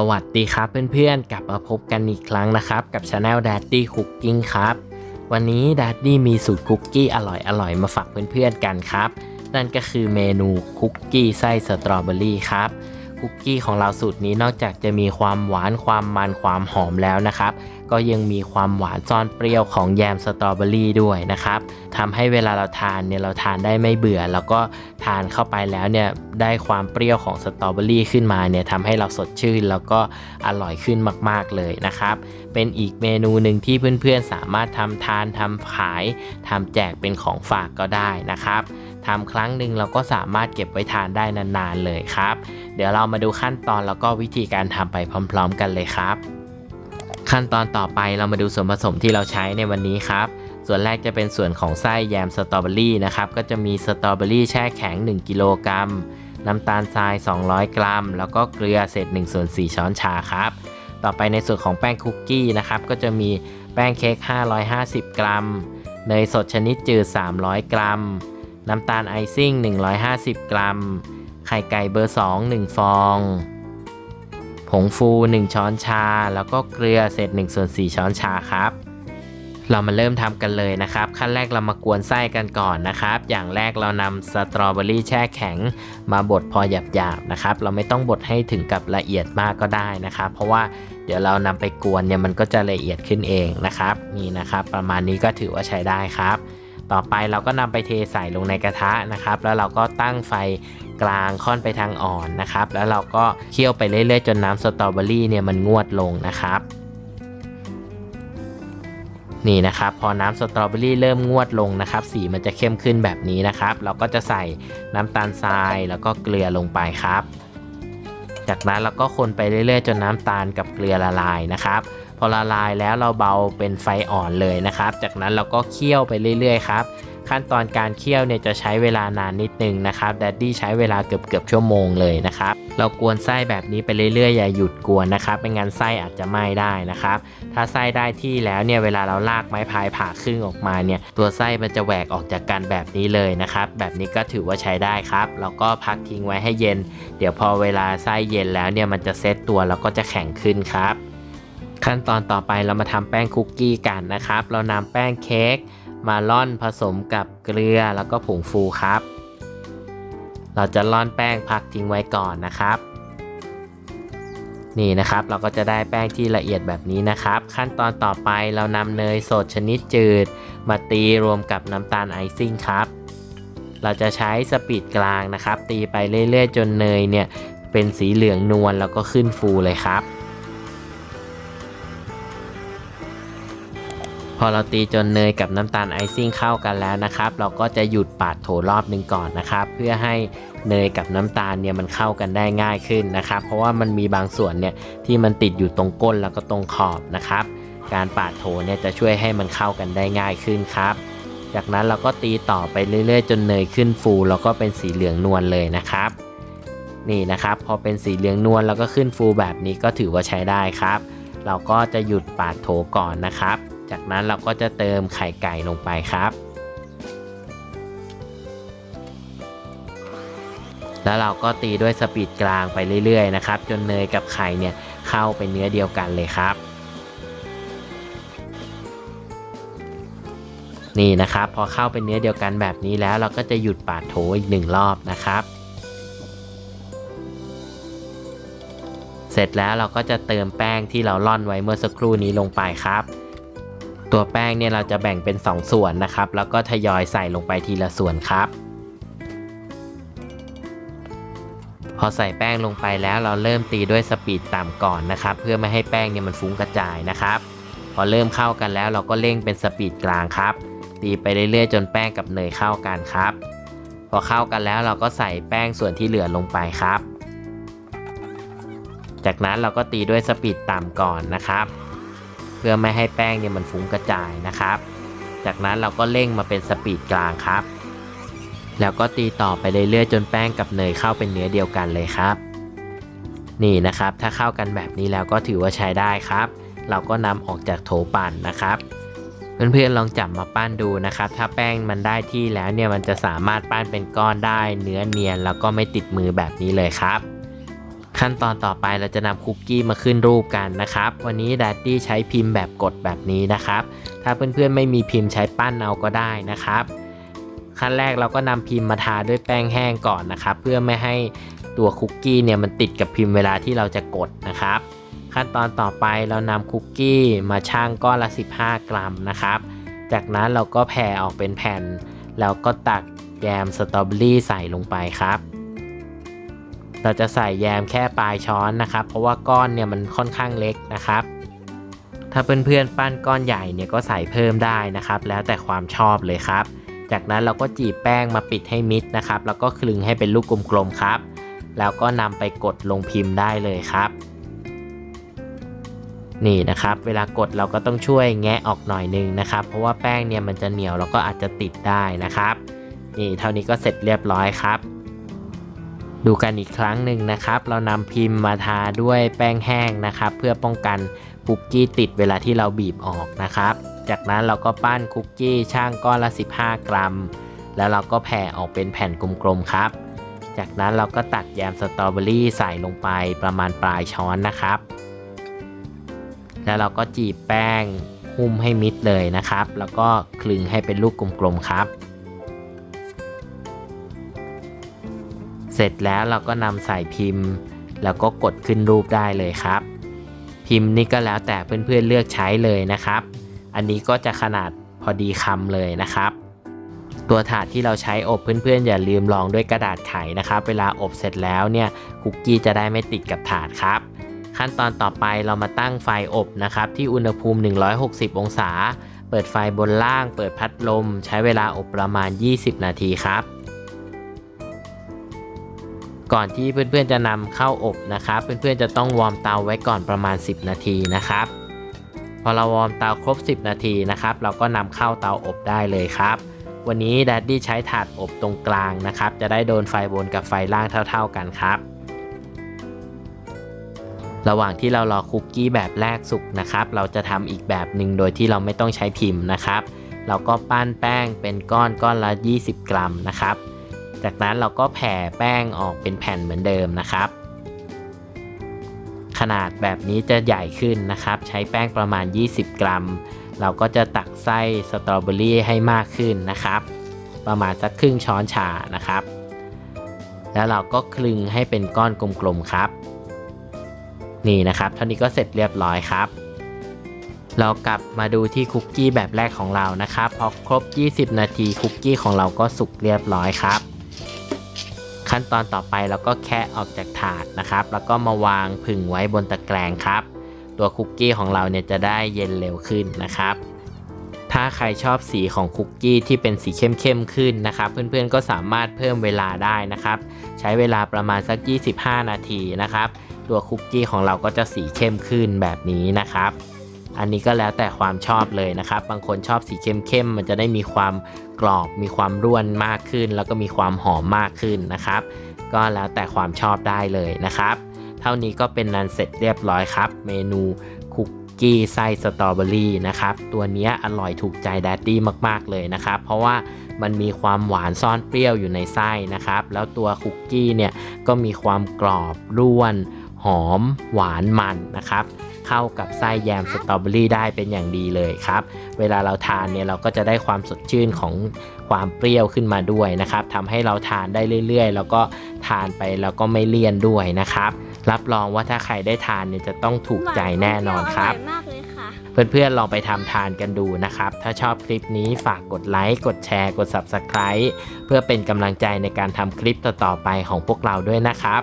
สวัสดีครับเพื่อนๆ กลับมาพบกันอีกครั้งนะครับ กับช anel Daddy Cooking ครับ วันนี้ Daddy มีสูตรคุกกี้อร่อยๆ มาฝากเพื่อนๆกันครับ นั่นก็คือเมนูคุกกี้ไส้สตรอเบอรี่ครับ คุกกี้ของเราสูตรนี้นอกจากจะมีความหวานความมันความหอมแล้วนะครับ ก็ยังมีความหวานซ่อนเปรี้ยวของแยมสตรอเบอรี่ด้วยนะครับทำให้เวลาเราทานเนี่ยเราทานได้ไม่เบื่อ แล้วก็ทานเข้าไปแล้วเนี่ยได้ความเปรี้ยวของสตรอเบอรี่ขึ้นมาเนี่ยทำให้เราสดชื่น แล้วก็อร่อยขึ้นมาก ๆเลยนะครับ เป็นอีกเมนูหนึ่งที่เพื่อนๆสามารถทำทานทำขายทำแจกเป็นของฝากก็ได้นะครับทำครั้งหนึ่งเราก็สามารถเก็บไว้ทานได้นานๆเลยครับ เดี๋ยวเรามาดูขั้นตอนแล้วก็วิธีการทำไปพร้อม ๆ กันเลยครับ ขั้นตอนต่อไปเรามาดูส่วนผสมที่เราใช้ในวันนี้ครับ ส่วนแรกจะเป็นส่วนของไส้แยมสตรอเบอรี่นะครับก็จะมีสตรอเบอรี่แช่แข็ง 1 กิโลกรัมน้ำตาลทราย 200 กรัม แล้วก็เกลือเศษ1ส่วน4ช้อนชาครับ ต่อไปในส่วนของแป้งคุกกี้นะครับก็จะมีแป้งเค้ก 550 กรัม เนยสดชนิดจืด 300 กรัม น้ำตาลไอซิ่ง 150 กรัม ไข่ไก่เบอร์ 2 1 ฟอง ผงฟู 1 ช้อนชา แล้วก็เกลือเศษ1ส่วน4ช้อนชาครับ เรามาเริ่มทำกันเลยนะครับ ขั้นแรกเรามากวนไส้กันก่อนนะครับ อย่างแรกเรานำสตรอเบอรี่แช่แข็ง มาบดพอหยาบๆนะครับ เราไม่ต้องบดให้ถึงกับละเอียดมากก็ได้นะครับ เพราะว่าเดี๋ยวเรานำไปกวนเนี่ยมันก็จะละเอียดขึ้นเองนะครับ นี่นะครับ ประมาณนี้ก็ถือว่าใช้ได้ครับ ต่อไปเราก็นำไปเทใส่ลงในกระทะนะครับ แล้วเราก็ตั้งไฟกลางค่อนไปทางอ่อนนะครับ แล้วเราก็เคี่ยวไปเรื่อยๆ จนน้ำสตรอเบอรี่เนี่ยมันงวดลงนะครับ นี่นะครับ พอน้ำสตรอเบอรี่เริ่มงวดลงนะครับ สีมันจะเข้มขึ้นแบบนี้นะครับ เราก็จะใส่น้ำตาลทรายแล้วก็เกลือลงไปครับ จากนั้นเราก็คนไปเรื่อยๆ จนน้ำตาลกับเกลือละลายนะครับ พอละลายแล้วเราเบาเป็นไฟอ่อนเลยนะครับ จากนั้นเราก็เคี่ยวไปเรื่อยๆครับขั้นตอนการเคี่ยวเนี่ยจะใช้เวลานานนิดนึงนะครับแดดดี้ใช้เวลาเกือบเกือบชั่วโมงเลยนะครับ เรากวนไส้แบบนี้ไปเรื่อยๆ อย่าหยุดกวนนะครับไม่งั้นไส้อาจจะไหม้ได้นะครับ ถ้าไส้ได้ที่แล้วเนี่ยเวลาเราลากไม้พายผ่าครึ่งออกมาเนี่ยตัวไส้มันจะแหวกออกจากกันแบบนี้เลยนะครับ แบบนี้ก็ถือว่าใช้ได้ครับแล้วก็พักทิ้งไว้ให้เย็น เดี๋ยวพอเวลาไส้เย็นแล้วเนี่ยมันจะเซตตัวแล้วก็จะแข็งขึ้นครับ ขั้นตอนต่อไปเรามาทำแป้งคุกกี้กันนะครับ เรานำแป้งเค้กมาล่อนผสมกับเกลือแล้วก็ผงฟูครับ เราจะล่อนแป้งพักทิ้งไว้ก่อนนะครับ นี่นะครับเราก็จะได้แป้งที่ละเอียดแบบนี้นะครับ ขั้นตอนต่อไปเรานำเนยสดชนิดจืด มาตีรวมกับน้ำตาลไอซิ่งครับ เราจะใช้สปีดกลางนะครับ ตีไปเรื่อยๆ จนเนยเนี่ยเป็นสีเหลืองนวลแล้วก็ขึ้นฟูเลยครับ พอเราตีจนเนยกับน้ำตาลไอซิ่งเข้ากันแล้วนะครับ เราก็จะหยุดปาดโถรอบหนึ่งก่อนนะครับ เพื่อให้เนยกับน้ำตาลเนี่ยมันเข้ากันได้ง่ายขึ้นนะครับ เพราะว่ามันมีบางส่วนเนี่ยที่มันติดอยู่ตรงก้นแล้วก็ตรงขอบนะครับ การปาดโถเนี่ยจะช่วยให้มันเข้ากันได้ง่ายขึ้นครับ จากนั้นเราก็ตีต่อไปเรื่อยๆ จนเนยขึ้นฟูแล้วก็เป็นสีเหลืองนวลเลยนะครับ นี่นะครับพอเป็นสีเหลืองนวลแล้วก็ขึ้นฟูแบบนี้ก็ถือว่าใช้ได้ครับ เราก็จะหยุดปาดโถก่อนนะครับ จากนั้นเราก็จะเติมไข่ไก่ลงไปครับ แล้วเราก็ตีด้วยสปีดกลางไปเรื่อยๆนะครับ จนเนยกับไข่เนี่ยเข้าไปเนื้อเดียวกันเลยครับ นี่นะครับพอเข้าเป็นเนื้อเดียวกันแบบนี้แล้วเราก็จะหยุดปาดโถอีกหนึ่งรอบนะครับเสร็จแล้วเราก็จะเติมแป้งที่เราล่อนไว้เมื่อสักครู่นี้ลงไปครับ ตัวแป้งเนี่ยเราจะแบ่งเป็น 2 ส่วนนะครับ แล้วก็ทยอยใส่ลงไปทีละส่วนครับ พอใส่แป้งลงไปแล้วเราเริ่มตีด้วยสปีดต่ำก่อนนะครับ เพื่อไม่ให้แป้งเนี่ยมันฟุ้งกระจายนะครับ พอเริ่มเข้ากันแล้วเราก็เร่งเป็นสปีดกลางครับ ตีไปเรื่อยๆ จนแป้งกับเนยเข้ากันครับ พอเข้ากันแล้วเราก็ใส่แป้งส่วนที่เหลือลงไปครับ จากนั้นเราก็ตีด้วยสปีดต่ำก่อนนะครับ พื่อไม่ให้แป้งเนี่ยมันฟุ้งกระจายนะครับ จากนั้นเราก็เร่งมาเป็นสปีดกลางครับ แล้วก็ตีต่อไปเรื่อยๆจนแป้งกับเนยเข้าเป็นเนื้อเดียวกันเลยครับ นี่นะครับถ้าเข้ากันแบบนี้แล้วก็ถือว่าใช้ได้ครับ เราก็นำออกจากโถปั่นนะครับเพื่อนๆลองจับมาปั้นดูนะครับ ถ้าแป้งมันได้ที่แล้วเนี่ยมันจะสามารถปั้นเป็นก้อนได้เนื้อเนียนแล้วก็ไม่ติดมือแบบนี้เลยครับ ขั้นตอนต่อไปเราจะนำคุกกี้มาขึ้นรูปกันนะครับ วันนี้ดัดดี้ใช้พิมพ์แบบกดแบบนี้นะครับ ถ้าเพื่อนๆไม่มีพิมพ์ใช้ปั้นเอาก็ได้นะครับ ขั้นแรกเราก็นำพิมพ์มาทาด้วยแป้งแห้งก่อนนะครับ เพื่อไม่ให้ตัวคุกกี้เนี่ยมันติดกับพิมพ์เวลาที่เราจะกดนะครับ ขั้นตอนต่อไปเรานำคุกกี้มาชั่งก้อนละ 15 กรัมนะครับ จากนั้นเราก็แผ่ออกเป็นแผ่น แล้วก็ตักแยมสตรอเบอรี่ใส่ลงไปครับ เราจะใส่แยมแค่ปลายช้อนนะครับ เพราะว่าก้อนเนี่ยมันค่อนข้างเล็กนะครับ ถ้าเพื่อนๆปั้นก้อนใหญ่เนี่ยก็ใส่เพิ่มได้นะครับ แล้วแต่ความชอบเลยครับ จากนั้นเราก็จีบแป้งมาปิดให้มิดนะครับ แล้วก็คลึงให้เป็นลูกกลมๆครับ แล้วก็นำไปกดลงพิมพ์ได้เลยครับนี่นะครับ เวลากดเราก็ต้องช่วยแงะออกหน่อยนึงนะครับ เพราะว่าแป้งเนี่ยมันจะเหนียวแล้วก็อาจจะติดได้นะครับ นี่เท่านี้ก็เสร็จเรียบร้อยครับ ดูกันอีกครั้งหนึ่งนะครับ เรานำพิมพ์มาทาด้วยแป้งแห้งนะครับ เพื่อป้องกันคุกกี้ติดเวลาที่เราบีบออกนะครับ จากนั้นเราก็ปั้นคุกกี้ช่างก้อนละ 15 กรัม แล้วเราก็แผ่ออกเป็นแผ่นกลมๆครับ จากนั้นเราก็ตักแยมสตรอเบอรี่ใส่ลงไปประมาณปลายช้อนนะครับ แล้วเราก็จีบแป้งหุ้มให้มิดเลยนะครับ แล้วก็คลึงให้เป็นลูกกลมๆครับ เสร็จแล้วเราก็นำใส่พิมพ์ แล้วก็กดขึ้นรูปได้เลยครับ พิมพ์นี่ก็แล้วแต่เพื่อนๆเลือกใช้เลยนะครับ อันนี้ก็จะขนาดพอดีคำเลยนะครับ ตัวถาดที่เราใช้อบเพื่อนๆ อย่าลืมรองด้วยกระดาษไขนะครับ เวลาอบเสร็จแล้วเนี่ยคุกกี้จะได้ไม่ติดกับถาดครับ ขั้นตอนต่อไปเรามาตั้งไฟอบนะครับที่อุณหภูมิ 160 องศา เปิดไฟบนล่าง เปิดพัดลม ใช้เวลาอบประมาณ 20 นาทีครับ ก่อนที่เพื่อนๆจะนำเข้าอบนะครับ เพื่อนๆจะต้องวอร์มเตาไว้ก่อนประมาณ 10 นาทีนะครับ พอเราวอร์มเตาครบ 10 นาทีนะครับ เราก็นำเข้าเตาอบได้เลยครับ วันนี้ดัดดี้ใช้ถาดอบตรงกลางนะครับ จะได้โดนไฟบนกับไฟล่างเท่า ๆกันครับ ระหว่างที่เรารอคุกกี้แบบแรกสุกนะครับ เราจะทำอีกแบบหนึ่งโดยที่เราไม่ต้องใช้พิมพ์นะครับ เราก็ปั้นแป้งเป็นก้อนก้อนละ 20 กรัมนะครับ จากนั้นเราก็แผ่แป้งออกเป็นแผ่นเหมือนเดิมนะครับ ขนาดแบบนี้จะใหญ่ขึ้นนะครับ ใช้แป้งประมาณ 20 กรัม เราก็จะตักไส้สตรอเบอรี่ให้มากขึ้นนะครับ ประมาณสักครึ่งช้อนชานะครับ แล้วเราก็คลึงให้เป็นก้อนกลมๆครับ นี่นะครับ เท่านี้ก็เสร็จเรียบร้อยครับเรากลับมาดูที่คุกกี้แบบแรกของเรานะครับ พอครบ 20 นาทีคุกกี้ของเราก็สุกเรียบร้อยครับ ขั้นตอนต่อไปเราก็แคะออกจากถาดนะครับ แล้วก็มาวางผึ่งไว้บนตะแกรงครับ ตัวคุกกี้ของเราเนี่ยจะได้เย็นเร็วขึ้นนะครับ ถ้าใครชอบสีของคุกกี้ที่เป็นสีเข้มๆขึ้นนะครับ เพื่อนๆก็สามารถเพิ่มเวลาได้นะครับ ใช้เวลาประมาณสัก 25 นาทีนะครับ ตัวคุกกี้ของเราก็จะสีเข้มขึ้นแบบนี้นะครับ อันนี้ก็แล้วแต่ความชอบเลยนะครับ บางคนชอบสีเข้มๆมันจะได้มีความกรอบ มีความร่วนมากขึ้น แล้วก็มีความหอมมากขึ้นนะครับ ก็แล้วแต่ความชอบได้เลยนะครับ เท่านี้ก็เป็นนันเสร็จเรียบร้อยครับ เมนูคุกกี้ไส้สตรอเบอรี่นะครับ ตัวเนี้ยอร่อยถูกใจแดดดี้มาก ๆ เลยนะครับ เพราะว่ามันมีความหวานซ่อนเปรี้ยวอยู่ในไส้นะครับ แล้วตัวคุกกี้เนี่ยก็มีความกรอบร่วน หอม หวานมันนะครับ เข้ากับไส้แยมสตรอเบอรี่ได้เป็นอย่างดีเลยครับ เวลาเราทานเนี่ยเราก็จะได้ความสดชื่นของความเปรี้ยวขึ้นมาด้วยนะครับทำให้เราทานได้เรื่อย ๆ แล้วก็ทานไปแล้วก็ไม่เลี่ยนด้วยนะครับ รับรองว่าถ้าใครได้ทานเนี่ยจะต้องถูกใจแน่นอนครับอร่อยมากเลยค่ะเพื่อนๆ ลองไปทำทานกันดูนะครับ ถ้าชอบคลิปนี้ฝากกดไลค์ กดแชร์ กด Subscribe เพื่อเป็นกำลังใจในการทำคลิปต่อๆไปของพวกเราด้วยนะครับ